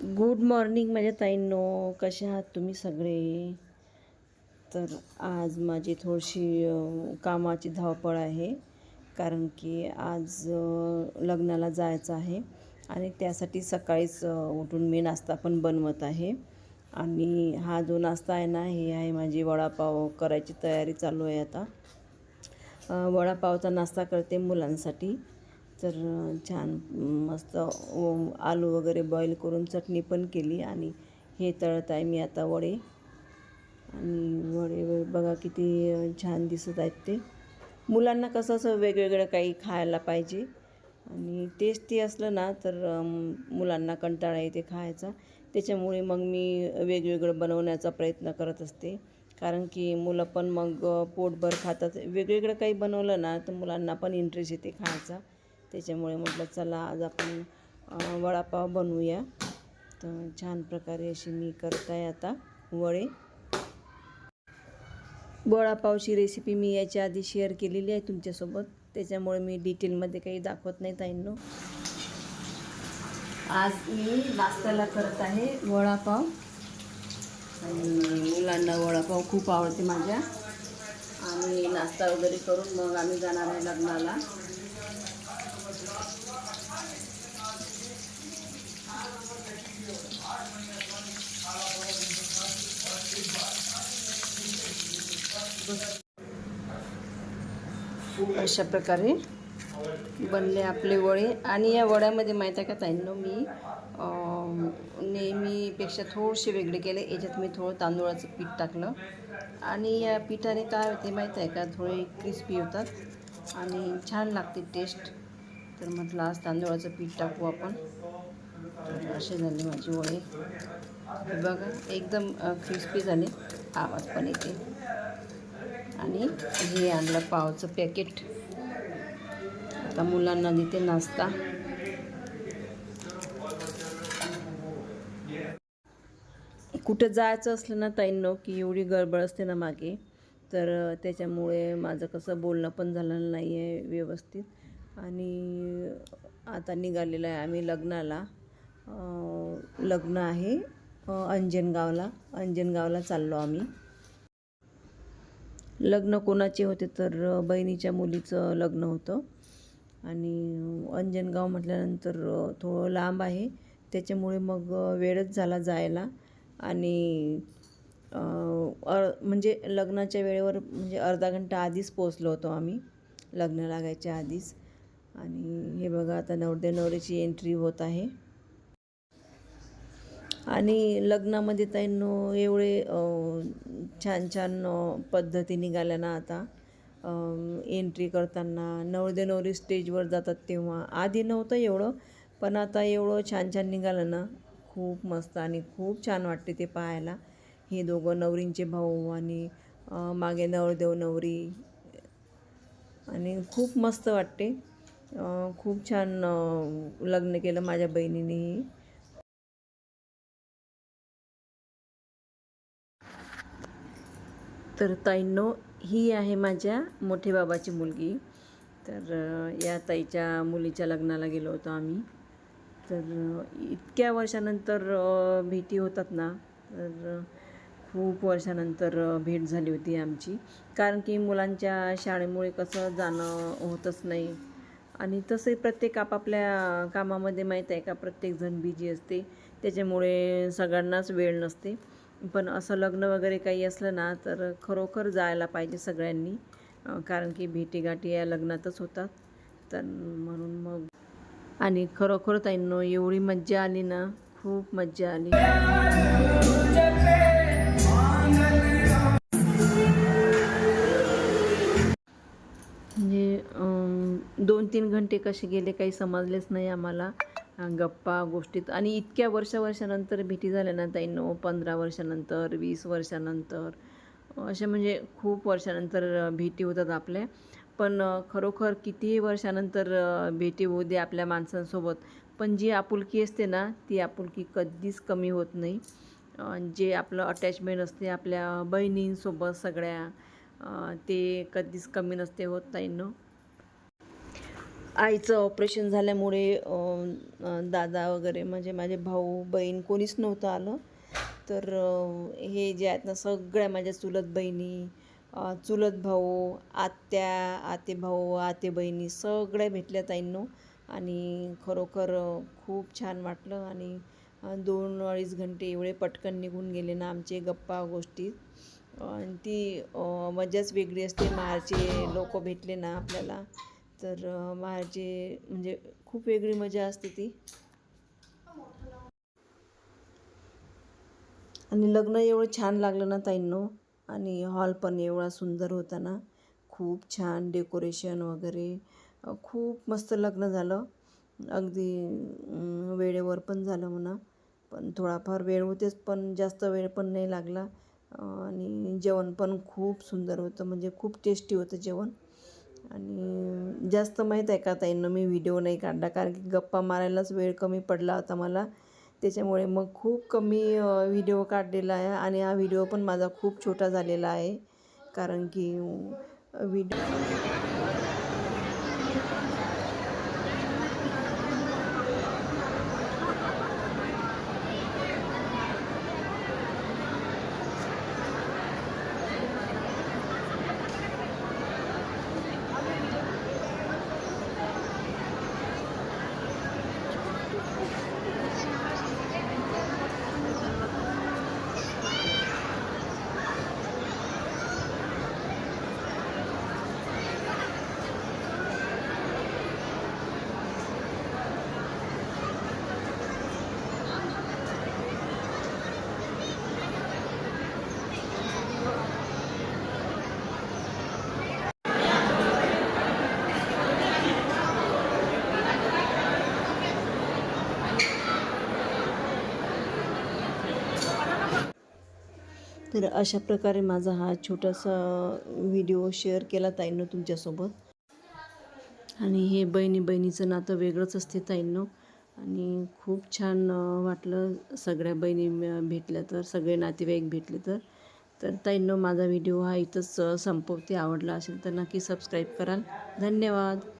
Good morning माझ्या ताईंनो. कसे आहात तुम्ही सगळे? तर आज माझी थोडीशी कामाची धावपळ आहे. कारण की आज लग्नाला जायचं आहे. आणि त्यासाठी सकाळीच उठून मी नाश्ता पण बनवत आहे. आणि हा जो नाश्ता आहे ना हे आहे माझी वडापाव करायची तयारी चालू आहे आता. वडापावचा नाश्ता करते मुलांसाठी. तर छान मस्त आलू वगैरे बॉईल करून चटणी पण केली आणि हे तळत आहे मी आता वडे. आणि वडे बघा किती छान दिसत आहेत ते. मुलांना कसं असं वेगवेगळं काही खायला पाहिजे. आणि टेस्टी असलं ना तर मुलांना कंटाळा येते खायचा. त्याच्यामुळे मग मी वेगवेगळं बनवण्याचा प्रयत्न करत असते. कारण की मुलं पण मग पोटभर खातात. वेगवेगळं काही बनवलं ना तर मुलांना पण इंटरेस्ट येते खायचा. त्याच्यामुळे म्हटलं चला आज आपण वडापाव बनवूया. तर छान प्रकारे अशी मी करत आहे आता वडे. वडापावची रेसिपी मी याच्या आधी शेअर केलेली आहे तुमच्यासोबत. त्याच्यामुळे मी डिटेलमध्ये काही दाखवत नाही ताईंनो. आज मी नाश्त्याला करत आहे वडापाव. आणि मुलांना वडापाव खूप आवडते माझ्या. आणि नाश्ता वगैरे करून मग आम्ही जाणार आहे लग्नाला. अशा प्रकारे बनले आपले वडे. आणि या वड्यामध्ये माहीत आहे का ताईंनो मी नेहमीपेक्षा थोडेसे वेगळे केले. याच्यात मी थोडं तांदूळाचं पीठ टाकलं. आणि या पिठाने काय होते माहीत आहे का? थोडे क्रिस्पी होतात. आणि छान लागते टेस्ट तर म्हटलं आज तांदूळाचं पीठ टाकू आपण. असे झाले माझी वडे. बघा एकदम क्रिस्पी झाले. आवाज पण येते. आणि हे आणलं पावचं पॅकेट आता मुलांना देते नाश्ता. कुठं जायचं असलं ना ताईंनो की एवढी गडबड असते ना मागे तर त्याच्यामुळे माझं कसं बोलणं पण झालं नाही आहे व्यवस्थित. आणि आता निघालेलं आहे आम्ही लग्नाला. लग्न आहे अंजनगावला. अंजनगावला चाललो आम्ही. लग्न कोणाचे होते तर बहिणीच्या मुलीचं लग्न होतं. आणि अंजनगाव म्हटल्यानंतर थोडं लांब आहे. त्याच्यामुळे मग वेळच झाला जायला. आणि म्हणजे लग्नाच्या वेळेवर म्हणजे अर्धा घंटा आधीच पोचलो होतो आम्ही. लग्न लागायच्या आधीच. आणि हे बघा आता नवरदेव नवरीची एंट्री होत आहे. आणि लग्नामध्ये त्यांनो एवढे छान छान पद्धती निघाल्या ना आता. एंट्री करताना नवरदेव नवरी स्टेजवर जातात तेव्हा. आधी नव्हतं एवढं पण आता एवढं छान छान निघालं ना. खूप मस्त आणि खूप छान वाटते ते पाहायला. हे दोघं नवरींचे भाऊ आणि मागे नवरदेव नवरी. आणि खूप मस्त वाटते. खूप छान लग्न केलं माझ्या बहिणीनेही तर ताईंनो ही आहे माझ्या मोठे बाबाची मुलगी. तर या ताईच्या मुलीच्या लग्नाला गेलो होतो आम्ही. तर इतक्या वर्षानंतर भेटी होतात ना तर खूप वर्षानंतर भेट झाली होती आमची. कारण की मुलांच्या शाळेमुळे कसं जाणं होतच नाही. आणि तसे प्रत्येक आपापल्या कामामध्ये माहीत आहे का प्रत्येकजण बिजी असते. त्याच्यामुळे सगळ्यांनाच वेळ नसते. पण असं लग्न वगैरे काही असलं ना तर खरोखर जायला पाहिजे सगळ्यांनी. कारण की भेटीगाठी या लग्नातच होतात. तर म्हणून मग आणि खरोखर ताईंनो एवढी मज्जा आली ना खूप मज्जा आली. म्हणजे दोन तीन घंटे कसे गेले काही समजलेच नाही आम्हाला. गप्पा गोष्टीत. आणि इतक्या वर्ष वर्षानंतर भेटी झाल्या ना ताईंनो पंधरा वर्षानंतर वीस वर्षानंतर अशा म्हणजे खूप वर्षानंतर भेटी होतात आपल्या. पण खरोखर कितीही वर्षानंतर भेटी होऊ दे आपल्या माणसांसोबत पण जी आपुलकी असते ना ती आपुलकी कधीच कमी होत नाही. जे आपलं अटॅचमेंट असते आपल्या बहिणींसोबत सगळ्या ते कधीच कमी नसते होत ताईंनो. आईचं ऑपरेशन झाल्यामुळे दादा वगैरे म्हणजे माझे भाऊ बहीण कोणीच नव्हतं आलं. तर हे जे आहेत ना सगळ्या माझ्या चुलत बहिणी चुलत भाऊ आत्या आते भाऊ आते बहिणी सगळ्या भेटल्या ताईंनो. आणि खरोखर खूप छान वाटलं. आणि दोन अडीच घंटे एवढे पटकन निघून गेले ना आमचे गप्पा गोष्टी. ती मजाच वेगळी असते. माहेरचे लोक भेटले ना आपल्याला तर अं, माहेरचे म्हणजे खूप वेगळी मजा असते ती. आणि लग्न एवढं छान लागलं ना ताईंनो. आणि हॉल पण एवढा सुंदर होता ना. खूप छान डेकोरेशन वगैरे. खूप मस्त लग्न झालं. अगदी वेळेवर पण झालं म्हणा. पण थोडाफार वेळ होतेच पण जास्त वेळ पण नाही लागला. आणि जेवण पण खूप सुंदर होतं म्हणजे खूप टेस्टी होतं जेवण. आणि जास्त माहीत आहे का ताईंनो मी व्हिडिओ नाही काढला कारण की गप्पा मारायलाच वेळ कमी पडला होता मला. त्याच्यामुळे मग खूप कमी व्हिडिओ काढलेला आहे आणि हा व्हिडिओ पण माझा खूप छोटा झालेला आहे. कारण की व्हिडिओ तर अशा प्रकारे माझा हा छोटासा व्हिडिओ शेअर केला ताईंनो तुमच्यासोबत. आणि हे बहिणी बहिणीचं नातं वेगळंच असते ताईंनो. आणि खूप छान वाटलं सगळ्या बहिणी भेटल्या तर सगळे नातेवाईक भेटले तर. तर ताईंनो माझा व्हिडिओ हा इथंच संपवते. आवडला असेल तर नक्की सबस्क्राईब कराल. धन्यवाद.